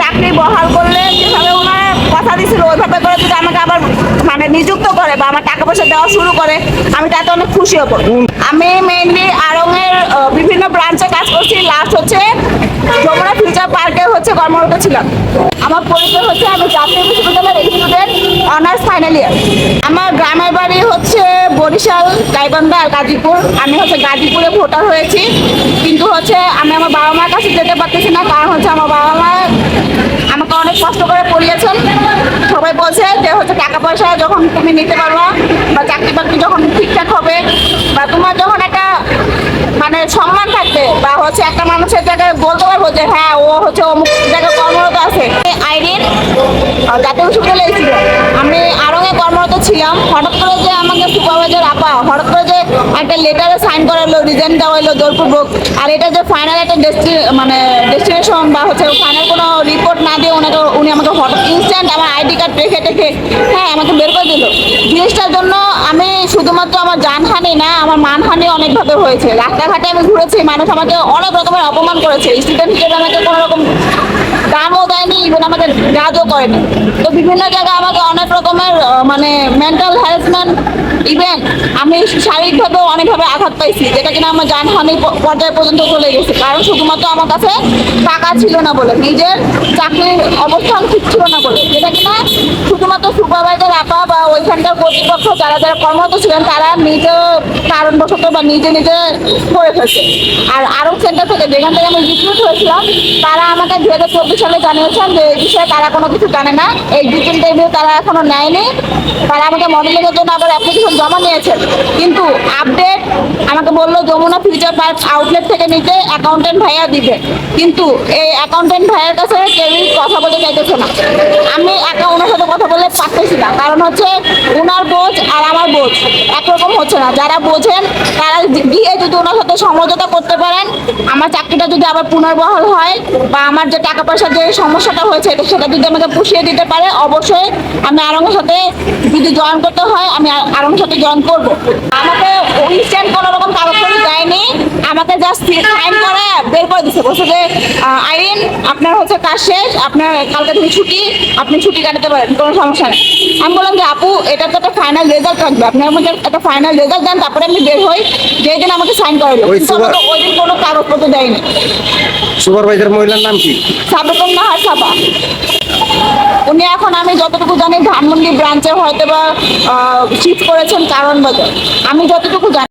চাকরি বহাল করলে যেভাবে ওনারা কথা দিছিল ওইভাবে করে যদি আমাকে আবার মানে নিযুক্ত করে বা আমার টাকা পয়সা দেওয়া শুরু করে আমি তাতে অনেক খুশি হব। আমি মেইনলি আড়ংয়ের বিভিন্ন ব্রাঞ্চে কাজ করছি। লাস্ট হচ্ছে যমুনা ফিউচার পার্কে হচ্ছে কর্মরত ছিলাম। আমার পরিচয় হচ্ছে আমি জাতীয় বিশ্ববিদ্যালয়ের স্টুডেন্ট অনার্স ফাইনাল ইয়ার আমার গ্রামের বাড়ি হচ্ছে বরিশাল গাইবান্ধা আর গাজীপুর। আমি হচ্ছে গাজীপুরে ভোটার হয়েছি। কিন্তু হচ্ছে আমি আমার বাবা কাছে যেতে পারতেছি না, কারণ হচ্ছে আমার বাবা মা আমাকে অনেক কষ্ট করে পড়িয়েছেন। সবাই বলছে যে হচ্ছে টাকা পয়সা যখন তুমি নিতে পারবা বা চাকরি বাকরি যখন ঠিকঠাক হবে বা তোমার যখন একটা মানে সম্মান থাকবে বা হচ্ছে একটা মানুষের জায়গায় বলতে পারব যে হ্যাঁ ও হচ্ছে অমুক জায়গায় কর্মরত আছে। আইরিন জাতীয় বিশ্ববিদ্যালয়ে ছিল আমি আরঙে কর্মরত ছিলাম হঠাৎ করে যে আমাকে সুপারভাইজার আপা হঠাৎ করে যে একটা লেটারে সাইন করালো রিজেন দেওয়া হলো জোরপূর্বক। আর এটা যে ফাইনাল একটা ডেস্টি মানে ডেস্টিনেশন বা হচ্ছে ফাইনাল কোনো রিপোর্ট না দিয়ে ওনাকে, উনি আমাকে হঠাৎ ইনস্ট্যান্ট আমার আইডি কার্ড রেখে টেখে হ্যাঁ আমাকে বের করে দিল। জিনিসটার জন্য আমি শুধুমাত্র আমার জানহানি না, আমার মানহানি অনেকভাবে হয়েছে। রাস্তাঘাটে আমি ঘুরেছি, মানুষ আমাকে অনেক রকমের অপমান করেছে। স্টুডেন্ট হিসেবে আমাকে কোনো রকম দামও দেয়নি ইভেন আমাকে কাজও করেনি। তো বিভিন্ন জায়গায় আমাকে অনেক রকমের মানে মেন্টাল হ্যারাসমেন্ট ইভেন আমি শারীরিকভাবে অনেকভাবে আঘাত পাইছি, যেটা কিনা আমার জানহানি প- পর্যায়ে পর্যন্ত চলে গেছে। কারণ শুধুমাত্র আমার কাছে টাকা ছিল না বলে, নিজের চাকরির অবস্থান ঠিক ছিল না বলে। যেটা কিনা শুধুমাত্র সুপারভাইজার আপা বা ওইখানকার কর্তৃপক্ষ, যারা যারা কর্মরত ছিলেন, তারা নিজে কারণবশত বা নিজে নিজে করে ফেলছে। আর আরও সেন্টার থেকে যেখান থেকে আমি রিক্রুট হয়েছিলাম, তারা আমাকে দু হাজার চব্বিশ সালে জানিয়েছেন যে, এই বিষয়ে তারা কোনো কিছু জানে না। এই ডিটেল ইন্টারভিউ তারা এখনও নেয়নি। তারা আমাকে মডেলিংয়ের জন্য আবার অ্যাপ্লিকেশন জমা নিয়েছেন। কিন্তু আপডেট ফিউচার পার্ক আউটলেট থেকে নিতে অ্যাকাউন্টেন্ট ভাইয়া দিবে। কিন্তু এই অ্যাকাউন্টেন্ট ভাইয়ের কাছে কেউই কথা বলতে চাইতেছে না। আমি একা ওনার সাথে কথা বলতে পারতেছি না। কারণ হচ্ছে ওনার বোঝ আর আমার বোঝ একরকম হচ্ছে না। যারা বোঝেন, তারা গিয়ে যদি ওনার সাথে সমঝোতা করতে পারেন, আমার চাকরিটা যদি আবার পুনর্বহাল হয় বা আমার যে টাকা পয়সার যে সমস্যাটা হয়েছে, সেটা যদি আমাকে পুষিয়ে দিতে পারে, অবশ্যই আমি আরঙের সাথে যদি জয়েন করতে হয়, আমি আর- সাথে জয়েন করব। আমাকে ইনস্ট্যান্ট কোনো রকম দেয়নি আমাকে জাস্ট সাইন করে বের করে দিছে। বলছে যে আইরিন আপনার হচ্ছে কাজ শেষ আপনার কালকে থেকে ছুটি আপনি ছুটি কাটাতে পারেন কোনো সমস্যা নেই। আমি বললাম যে আপু এটা তো একটা ফাইনাল রেজাল্ট থাকবে। আপনি আমাকে একটা ফাইনাল রেজাল্ট দেন তারপরে আমি বের হই যেই দিন আমাকে সাইন করালো ওই দিন কোনো কাগজপত্র দেয়নি। সুপারভাইজার মহিলার নাম কি? সাবেকম না হয় সাবা। উনি এখন আমি যতটুকু জানি ধানমন্ডি ব্রাঞ্চে হয়তো বা শিফট করেছেন কারণ বাজার আমি যতটুকু জানি